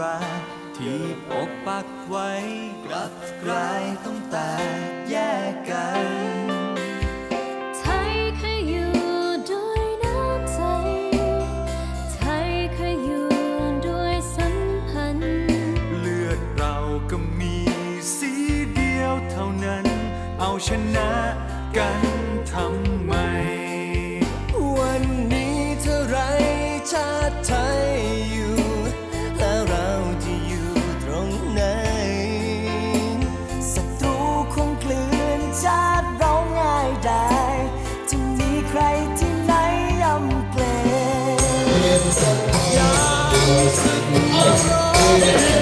รักที่ปกปักไว้กลับกลายต้องแตกแยกกันไทยเคยอยู่ด้วยน้ำใจ ไทยเคยอยู่ด้วยสัมพันธ์ เลือดเราก็มีสีเดียวเท่านั้น เอาชนะ Música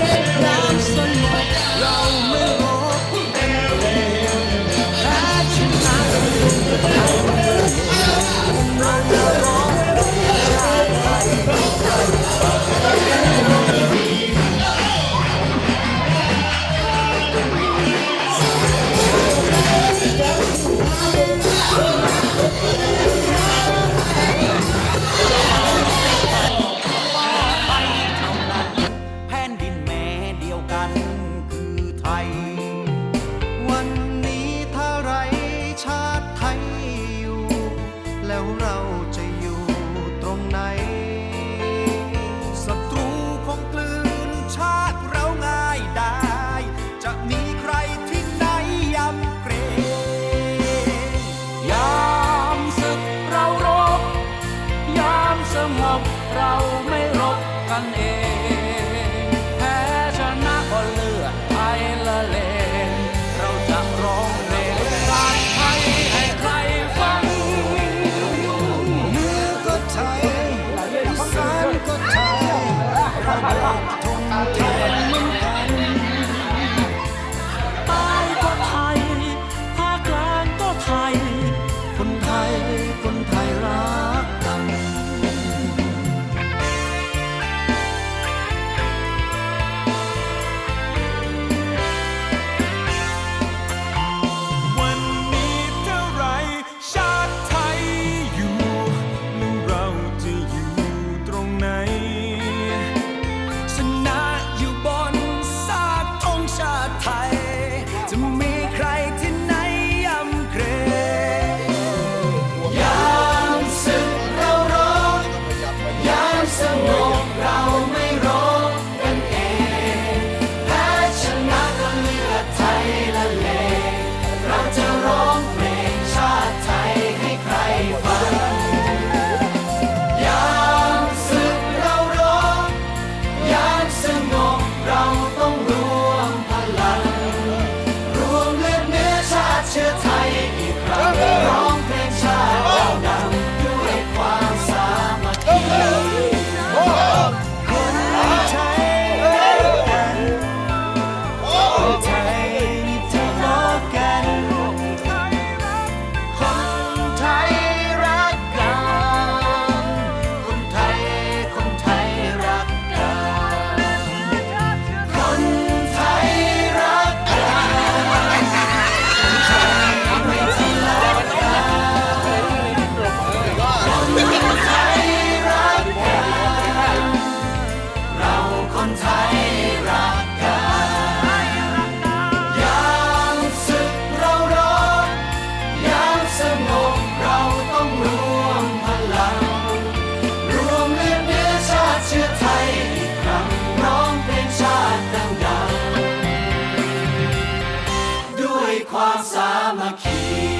one summer key.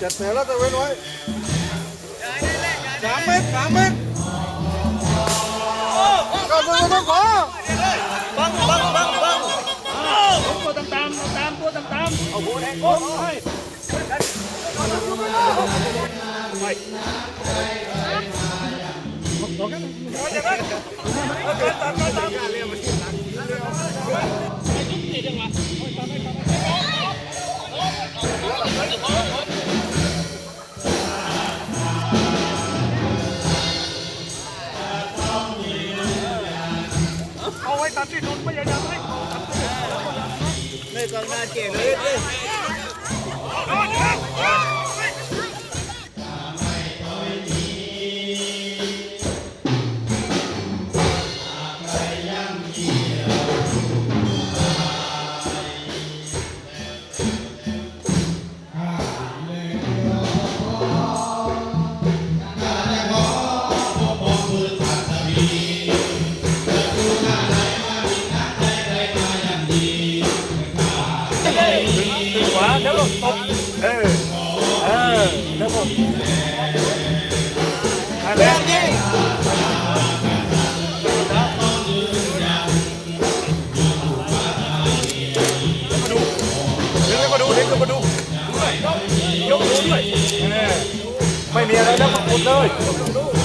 แถวแล้วตะเวนไว้สามเมตรสามเมตรก็ตัวต้องขอบังบังบังบังตัวตามตามตัวตามตามเอาหัวแดงโอ้ยเอาไว้ตาม ที่ทุนพยายามให้นี่กองหน้าเจ๋งเลย ดิขวาแล้วก็ตบเออ เออแล้วก็อะไรมาดูเด็กมาดูเด็กมาดูยกมือด้วยไม่มีอะไรแล้วก็กดเลย